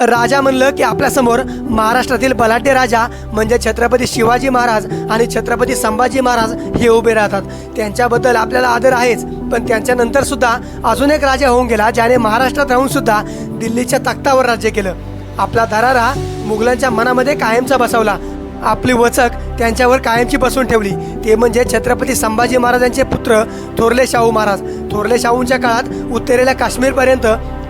राजा म्हणलं की आपल्यासमोर महाराष्ट्रातील बलाढ्य राजा म्हणजे छत्रपती शिवाजी महाराज आणि छत्रपती संभाजी महाराज हे उभे राहतात. त्यांच्याबद्दल आपल्याला आदर आहेच पण त्यांच्यानंतर सुद्धा अजून एक राजा होऊन गेला ज्याने महाराष्ट्रात राहून सुद्धा दिल्लीच्या तख्तावर राज्य केलं. आपला दरारा मुघलांच्या मनामध्ये कायमचा बसवला. आपली वचक त्यांच्यावर कायमची बसून ठेवली. ते म्हणजे छत्रपती संभाजी महाराजांचे पुत्र थोरले शाहू महाराज. थोरले शाहूंच्या काळात उत्तरेला काश्मीरपर्यंत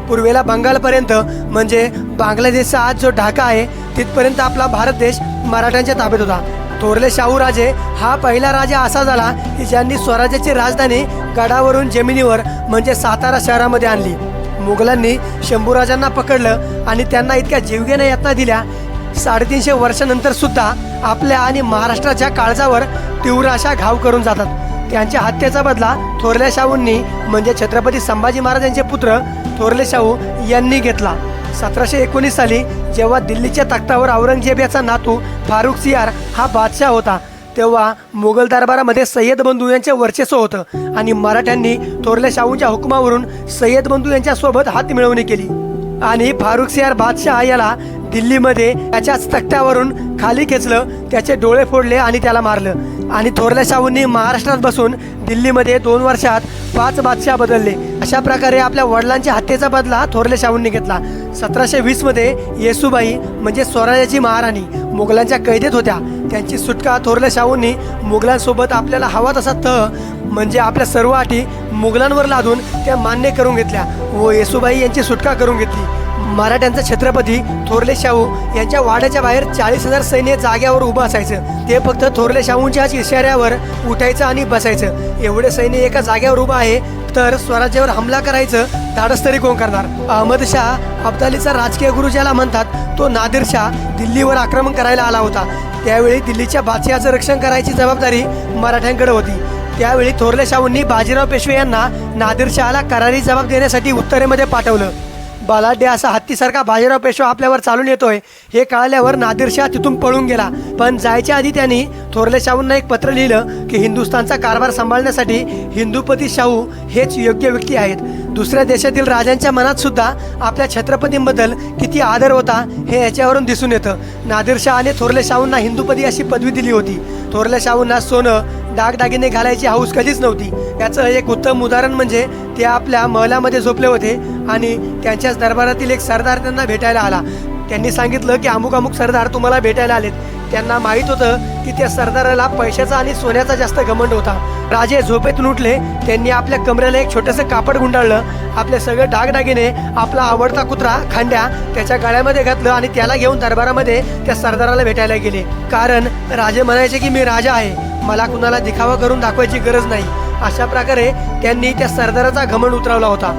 पूर्वेला बंगालपर्यंत म्हणजे बांगलादेशचा आज जो ढाका आहे तिथपर्यंत आपला भारत देश मराठ्यांच्या ताब्यात होता. थोरले शाहू राजे हा पहिला राजा असा झाला की ज्यांनी स्वराज्याची राजधानी गडावरून जमिनीवर म्हणजे सातारा शहरामध्ये आणली. मुघलांनी शंभूराजांना पकडलं आणि त्यांना इतक्या जीवघेण्या यातना दिल्या. साडेतीनशे वर्षानंतर सुद्धा आपल्या आणि महाराष्ट्राच्या काळजावर तीव्र अशा घाव करून जातात. त्यांच्या हत्येचा बदला थोरल्या शाहूंनी म्हणजे छत्रपती संभाजी महाराज यांचे पुत्र थोरले शाहू यांनी घेतला. सतराशे एकोणीस साली जेव्हा दिल्लीच्या तख्तावर औरंगजेब याचा नातू फारुख सियार हा बादशाह होता तेव्हा मुघल दरबारामध्ये सय्यद बंधू यांचे वर्चस्व होतं आणि मराठ्यांनी थोरल्या शाहूंच्या हुकुमावरून सय्यद बंधू यांच्यासोबत हात मिळवणी केली. आणि फारुख सियार बादशाह याला दिल्लीमध्ये त्याच्याच तख्त्यावरून खाली खेचलं त्याचे डोळे फोडले आणि त्याला मारलं. आणि थोरल्या शाहूंनी महाराष्ट्रात बसून दिल्लीमध्ये दोन वर्षात पाच बादशाह बदलले. अशा प्रकारे आपल्या वडिलांच्या हत्येचा बदला थोरल्या शाहूंनी घेतला. सतराशे वीसमध्ये येसुबाई म्हणजे स्वराज्याची महाराणी मुघलांच्या कैदेत होत्या. त्यांची सुटका थोरल्या शाहूंनी मुघलांसोबत आपल्याला हवा तसा तह म्हणजे आपल्या सर्व अटी मुघलांवर लादून त्या मान्य करून घेतल्या व येसुबाई यांची सुटका करून घेतली. मराठ्यांचा छत्रपती थोरले शाहू यांच्या वाड्याच्या बाहेर चाळीस हजार सैन्य जाग्यावर उभं असायचं. ते फक्त थोरले शाहूंच्याच इशाऱ्यावर उठायचं आणि बसायचं. एवढे सैन्य एका जाग्यावर उभं आहे तर स्वराज्यावर हमला करायचं धाडस तरी कोण करणार? अहमद शाह अब्दालीचा राजकीय गुरु ज्याला म्हणतात तो नादिर शाह दिल्लीवर आक्रमण करायला आला होता. त्यावेळी दिल्लीच्या बादशहाचं रक्षण करायची जबाबदारी मराठ्यांकडे होती. त्यावेळी थोरले शाहूंनी बाजीराव पेशवे यांना नादिर शहाला करारी जबाब देण्यासाठी उत्तरेमध्ये पाठवलं. बलाढ्य असा हत्तीसारखा बाजीराव पेशवा आपल्यावर चालून येतोय. हे कळल्यावर नादिरशाह तिथून पळून गेला. पण जायच्या आधी त्यांनी थोरले शाहूंना एक पत्र लिहिलं की हिंदुस्थानचा कारभार सांभाळण्यासाठी हिंदूपती शाहू हेच योग्य व्यक्ती आहेत. दुसऱ्या देशातील राजांच्या मनात सुद्धा आपल्या छत्रपतींबद्दल किती आदर होता हे याच्यावरून दिसून येतं. नादिरशाहने थोरले शाहूंना हिंदूपदी अशी पदवी दिली होती. थोरल्या शाहूंना सोनं दागदागिने घालायची हाऊस कधीच नव्हती. याचं एक उत्तम उदाहरण म्हणजे ते आपल्या महलामध्ये झोपले होते आणि त्यांच्याच दरबारातील एक सरदार त्यांना भेटायला आला. त्यांनी सांगितलं की अमुक अमुक सरदार तुम्हाला भेटायला आलेत. त्यांना माहीत होतं की त्या सरदाराला पैशाचा आणि सोन्याचा जास्त घमंड होता. राजे झोपेतून उठले. त्यांनी आपल्या कमरेला एक छोटंसं कापड गुंडाळलं. आपले सगळे दागदागिने आपला आवडता कुत्रा खांड्या त्याच्या गळ्यामध्ये घातलं आणि त्याला घेऊन दरबारामध्ये त्या सरदाराला भेटायला गेले. कारण राजे म्हणायचे की मी राजा आहे. मला कुणाला दिखावा करून दाखवायची गरज नाही. अशा प्रकारे त्यांनी त्या सरदाराचा घमंड उतरवला होता.